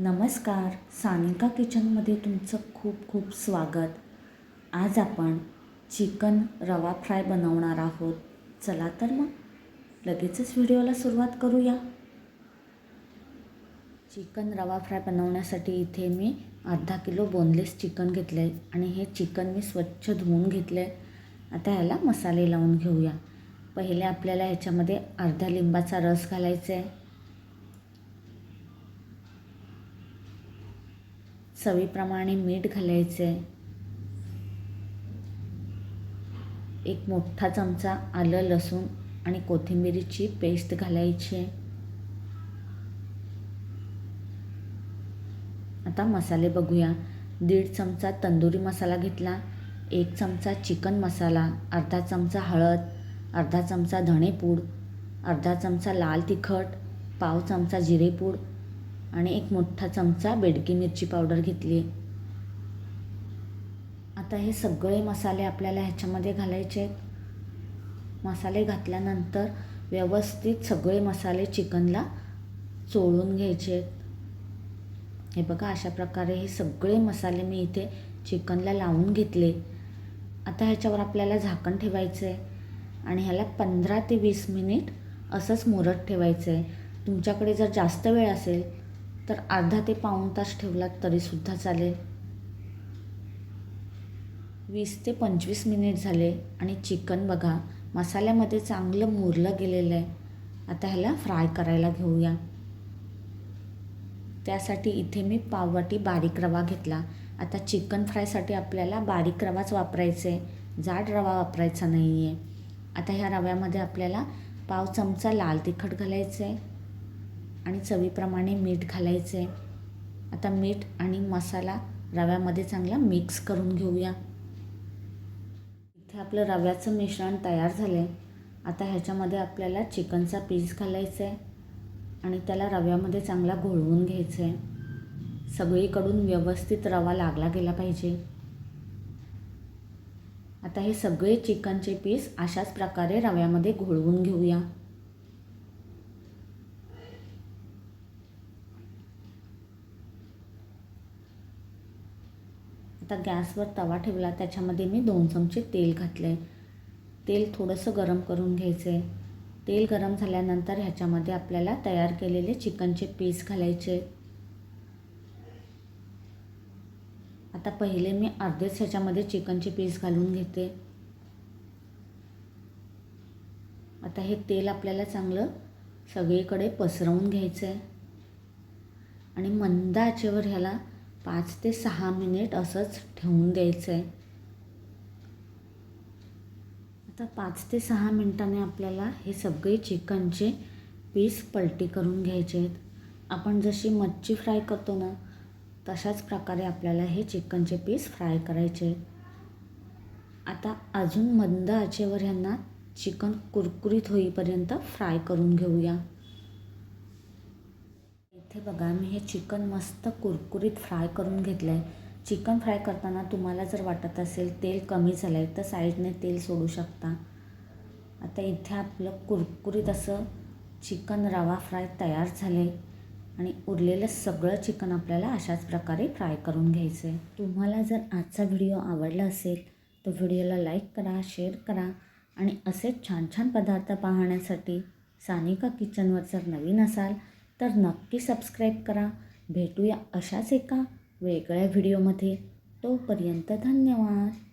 नमस्कार. सानिका किचनमध्ये तुमचं खूप खूप स्वागत. आज आपण चिकन रवा फ्राय बनवणार आहोत. चला तर मग लगेचच व्हिडिओला सुरुवात करूया. चिकन रवा फ्राय बनवण्यासाठी इथे मी अर्धा किलो बोनलेस चिकन घेतलं आहे आणि हे चिकन मी स्वच्छ धुवून घेतलं आहे आता ह्याला मसाले लावून घेऊया. पहिले आपल्याला ह्याच्यामध्ये अर्धा लिंबाचा रस घालायचा आहे चवीप्रमाणे मीठ घालायचं आहे एक मोठा चमचा आलं लसूण आणि कोथिंबिरीची पेस्ट घालायची. आहे आता मसाले बघूया. दीड चमचा तंदुरी मसाला घेतला एक चमचा चिकन मसाला अर्धा चमचा हळद अर्धा चमचा धणेपूड अर्धा चमचा लाल तिखट पाव चमचा जिरेपूड आणि एक मोठा चमचा बेडकी मिरची पावडर घेतली. आता हे सगळे मसाले आपल्याला ह्याच्यामध्ये घालायचे आहेत. मसाले घातल्यानंतर व्यवस्थित सगळे मसाले चिकनला चोळून घ्यायचे आहेत. हे बघा अशा प्रकारे हे सगळे मसाले मी इथे चिकनला लावून घेतले. आता ह्याच्यावर आपल्याला झाकण ठेवायचं आहे आणि ह्याला पंधरा ते वीस मिनिट असंच मुरत ठेवायचं आहे. तुमच्याकडे जर जास्त वेळ असेल तर अर्धा ते पाऊण तास ठेवलात तरीसुद्धा चालेल. वीस ते पंचवीस मिनिट झाले आणि चिकन बघा मसाल्यामध्ये चांगलं मुरलं गेलेलं आहे. आता ह्याला फ्राय करायला घेऊया. त्यासाठी इथे मी पाववाटी बारीक रवा घेतला. आता चिकन फ्रायसाठी आपल्याला बारीक रवाच वापरायचा आहे. जाड रवा वापरायचा नाही आहे आता ह्या रव्यामध्ये आपल्याला पाव चमचा लाल तिखट घालायचं आहे आणि चवीप्रमाणे मीठ घालायचं आहे आता मीठ आणि मसाला रव्यामध्ये चांगला मिक्स करून घेऊया. इथे आपलं रव्याचं मिश्रण तयार झालं आहे आता ह्याच्यामध्ये आपल्याला चिकनचा पीस घालायचा आहे आणि त्याला रव्यामध्ये चांगला घोळवून घ्यायचं आहे सगळीकडून व्यवस्थित रवा लागला गेला पाहिजे. आता हे सगळे चिकनचे पीस अशाच प्रकारे रव्यामध्ये घोळवून घेऊया. आता गॅसवर तवा ठेवला त्याच्यामध्ये मी दोन चमचे तेल घातले तेल थोडंसं गरम करून घ्यायचं आहे तेल गरम झाल्यानंतर ह्याच्यामध्ये आपल्याला तयार केलेले चिकनचे पीस घालायचे. आता पहिले मी अर्धेच ह्याच्यामध्ये चिकनचे पीस घालून घेते. आता हे तेल आपल्याला चांगलं सगळीकडे पसरवून घ्यायचं आहे आणि मंद आचेवर ह्याला पाच ते सहा मिनिट असंच ठेवून द्यायचं आहे आता पाच ते सहा मिनटाने आपल्याला हे सगळे चिकनचे पीस पलटी करून घ्यायचे आहेत. आपण जशी मच्छी फ्राय करतो ना तशाच प्रकारे आपल्याला हे चिकनचे पीस फ्राय करायचे आहेत. आता अजून मंद आचेवर ह्यांना चिकन कुरकुरीत होईपर्यंत फ्राय करून घेऊया. हे बघा मी हे चिकन मस्त कुरकुरीत फ्राय करून घेतलं आहे चिकन फ्राय करताना तुम्हाला जर वाटत असेल तेल कमी झालं आहे तर साईडने तेल सोडू शकता. आता इथे आपलं कुरकुरीत असं चिकन रवा फ्राय तयार झाले आणि उरलेलं सगळं चिकन आपल्याला अशाच प्रकारे फ्राय करून घ्यायचं आहे तुम्हाला जर आजचा व्हिडिओ आवडला असेल तर व्हिडिओला लाईक करा शेअर करा. आणि असेच छान छान पदार्थ पाहण्यासाठी सानिका किचनवर जर नवीन असाल तर नक्की सबस्क्राईब करा. भेटूया अशाच एका वेगळ्या व्हिडिओमध्ये तोपर्यंत धन्यवाद.